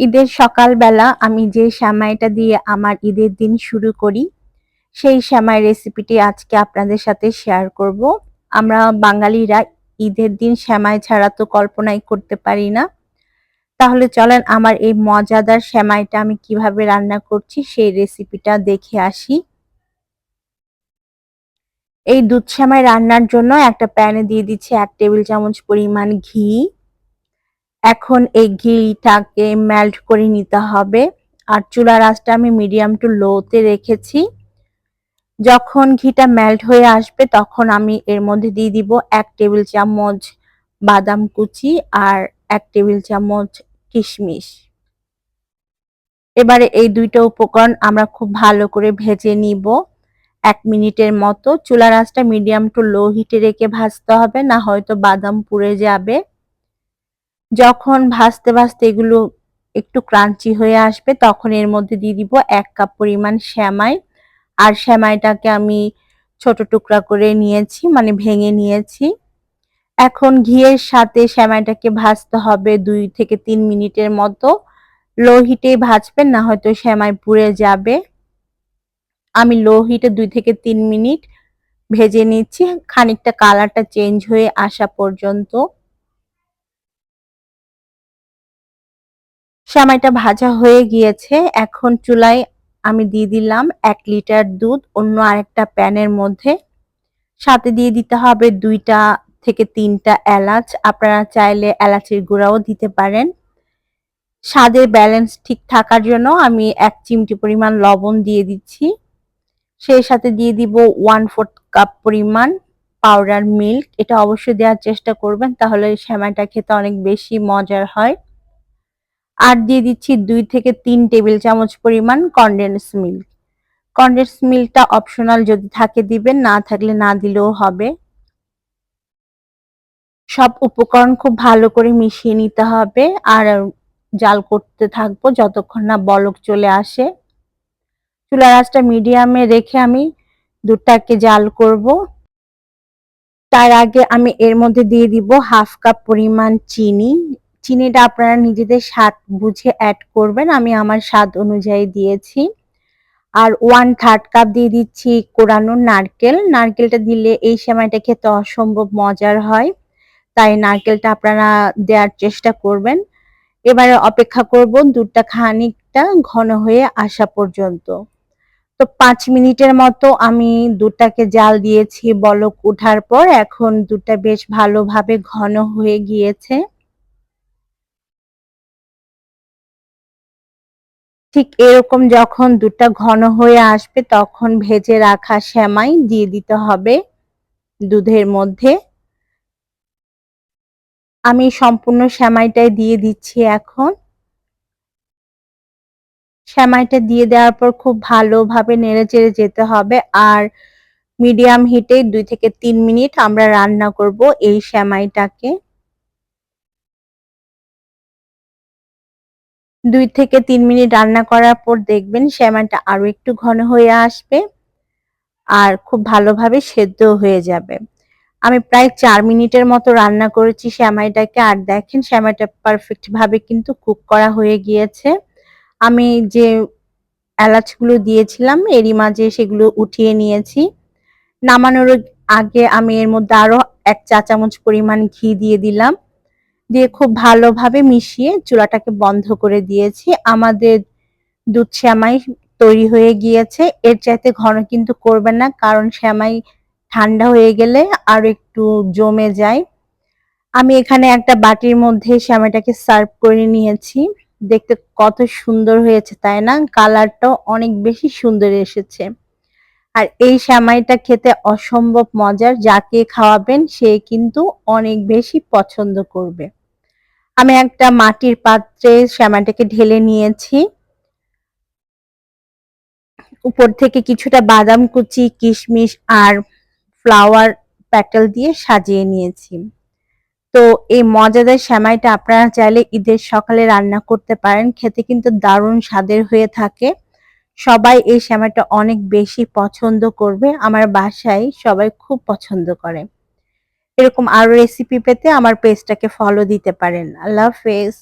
ঈদের সকালবেলা আমি যে সেমাইটা দিয়ে আমার ঈদের দিন শুরু করি, সেই সেমাই রেসিপিটি আজকে আপনাদের সাথে শেয়ার করব। আমরা বাঙালিরা ঈদের দিন শ্যামাই ছাড়া তো কল্পনাই করতে পারি না। তাহলে চলেন আমার এই মজাদার শ্যামাইটা আমি কীভাবে রান্না করছি, সেই রেসিপিটা দেখে আসি। এই দুধ সেমাই রান্নার জন্য একটা প্যানে দিয়ে দিচ্ছি এক টেবিল চামচ পরিমাণ ঘি। এখন এই ঘিটাকে মেল্ট করে নিতে হবে। আর চুলার আঁচটা আমি মিডিয়াম টু লোতে রেখেছি। যখন ঘিটা মেল্ট হয়ে আসবে, তখন আমি এর মধ্যে দিয়ে দিব এক টেবিল চামচ বাদাম কুচি আর এক টেবিল চামচ কিশমিশ। এবারে এই দুইটা উপকরণ আমরা খুব ভালো করে ভেজে নিব। এক মিনিটের মতো। চুলার আঁচটা মিডিয়াম টু লো হিটে রেখে ভাজতে হবে, না হয়তো বাদাম পুড়ে যাবে। যখন ভাজতে ভাজতে এগুলো একটু ক্রাঞ্চি হয়ে আসবে, তখন এর মধ্যে দিয়ে দিব এক কাপ পরিমাণ শ্যামাই। আর শ্যামাইটাকে আমি ছোট টুকরা করে নিয়েছি মানে ভেঙে নিয়েছি। এখন ঘিয়ের সাথে শ্যামাইটাকে ভাজতে হবে দুই থেকে তিন মিনিটের মতো। লো হিটেই ভাজবেন, না হয়তো শ্যামাই পুড়ে যাবে। আমি লো হিটে দুই থেকে তিন মিনিট ভেজে নিচ্ছি, খানিকটা কালারটা চেঞ্জ হয়ে আসা পর্যন্ত। সেমাইটা ভাজা হয়ে গিয়েছে। এখন চুলায় আমি দিয়ে দিলাম এক লিটার দুধ, অন্য আরেকটা প্যানের মধ্যে। সাথে দিয়ে দিতে হবে দুইটা থেকে তিনটা এলাচ। আপনারা চাইলে এলাচের গুঁড়াও দিতে পারেন। স্বাদের ব্যালেন্স ঠিক থাকার জন্য আমি এক চিমটি পরিমাণ লবণ দিয়ে দিচ্ছি। সেই সাথে দিয়ে দিব ওয়ান ফোর্থ কাপ পরিমাণ পাউডার মিল্ক এটা অবশ্যই দেওয়ার চেষ্টা করবেন, তাহলে সেমাইটা খেতে অনেক বেশি মজার হয়। আর দিয়ে দিচ্ছি দুই থেকে তিন টেবিল চামচ পরিমাণ কনডেন্স মিল্ক কনডেন্স মিল্কটা অপশনাল যদি থাকে দিবেন, না থাকলে না দিলেও হবে। সব উপকরণ খুব ভালো করে মিশিয়ে নিতে হবে, আর জাল করতে থাকব যতক্ষণ না বলক চলে আসে। চুলার আঁচটা মিডিয়ামে রেখে আমি দুধটাকে জাল করব। তার আগে আমি এর মধ্যে দিয়ে দিব হাফ কাপ পরিমাণ চিনি। চিনিটা আপনারা নিজেদের স্বাদ বুঝে অ্যাড করবেন। আমি আমার স্বাদ অনুযায়ী দিয়েছি। আর ওয়ান থার্ড কাপ দিয়ে দিচ্ছি কোরানো নারকেল। নারকেলটা দিলে এই সেমাইটা খেতে অসম্ভব মজার হয়। তাই নারকেলটা আপনারা দেওয়ার চেষ্টা করবেন। এবারে অপেক্ষা করব দুধটা খানিকটা ঘন হয়ে আসা পর্যন্ত। তো পাঁচ মিনিটের মতো আমি দুধটাকে জাল দিয়েছি বলক উঠার পর। এখন দুধটা বেশ ভালোভাবে ঘন হয়ে গিয়েছে। ঠিক এরকম যখন দুধটা ঘন হয়ে আসবে, তখন ভেজে রাখা শ্যামাই দিয়ে দিতে হবে দুধের মধ্যে। আমি সম্পূর্ণ শ্যামাইটাই দিয়ে দিচ্ছি এখন। শ্যামাইটা দিয়ে দেওয়ার পর খুব ভালোভাবে নেড়ে চেড়ে যেতে হবে আর মিডিয়াম হিটে দুই থেকে তিন মিনিট আমরা রান্না করব এই শ্যামাইটাকে দুই থেকে তিন মিনিট রান্না করার পর দেখবেন শ্যামাইটা আরও একটু ঘন হয়ে আসবে আর খুব ভালোভাবে সেদ্ধ হয়ে যাবে। আমি প্রায় চার মিনিটের মতো রান্না করেছি শ্যামাইটাকে আর দেখেন শ্যামাইটা পারফেক্ট ভাবে কিন্তু কুক করা হয়ে গিয়েছে। আমি যে এলাচগুলো দিয়েছিলাম, এরই মাঝে সেগুলো উঠিয়ে নিয়েছি। নামানোর আগে আমি এর মধ্যে আরও এক চা চামচ পরিমাণ ঘি দিয়ে দিলাম। দিয়ে খুব ভালোভাবে মিশিয়ে চুলাটাকে বন্ধ করে দিয়েছি। আমাদের দুধ শ্যামাই তৈরি হয়ে গিয়েছে। এর চাইতে ঘন কিন্তু করবেন না, কারণ শ্যামাই ঠান্ডা হয়ে গেলে আর একটু জমে যায়। আমি এখানে একটা বাটির মধ্যে শ্যামাইটাকে সার্ভ করে নিয়েছি। দেখতে কত সুন্দর হয়েছে, তাই না? কালারটাও অনেক বেশি সুন্দর এসেছে। আর এই শ্যামাইটা খেতে অসম্ভব মজার, যাকে খাওয়াবেন সে কিন্তু অনেক বেশি পছন্দ করবে। আমি একটা মাটির পাত্রে শ্যামাটাকে ঢেলে নিয়েছি। উপর থেকে কিছুটা বাদাম কুচি, কিশমিশ আর ফ্লাওয়ার প্যাটেল দিয়ে সাজিয়ে নিয়েছি। তো এই মজাদার শ্যামাইটা আপনারা চাইলে ঈদের সকালে রান্না করতে পারেন। খেতে কিন্তু দারুণ স্বাদের হয়ে থাকে। সবাই এই শ্যামাইটা অনেক বেশি পছন্দ করবে। আমার বাসায় সবাই খুব পছন্দ করে। এরকম আরও রেসিপি পেতে আমার পেজটাকে ফলো দিতে পারেন। আল্লাহ হাফেজ।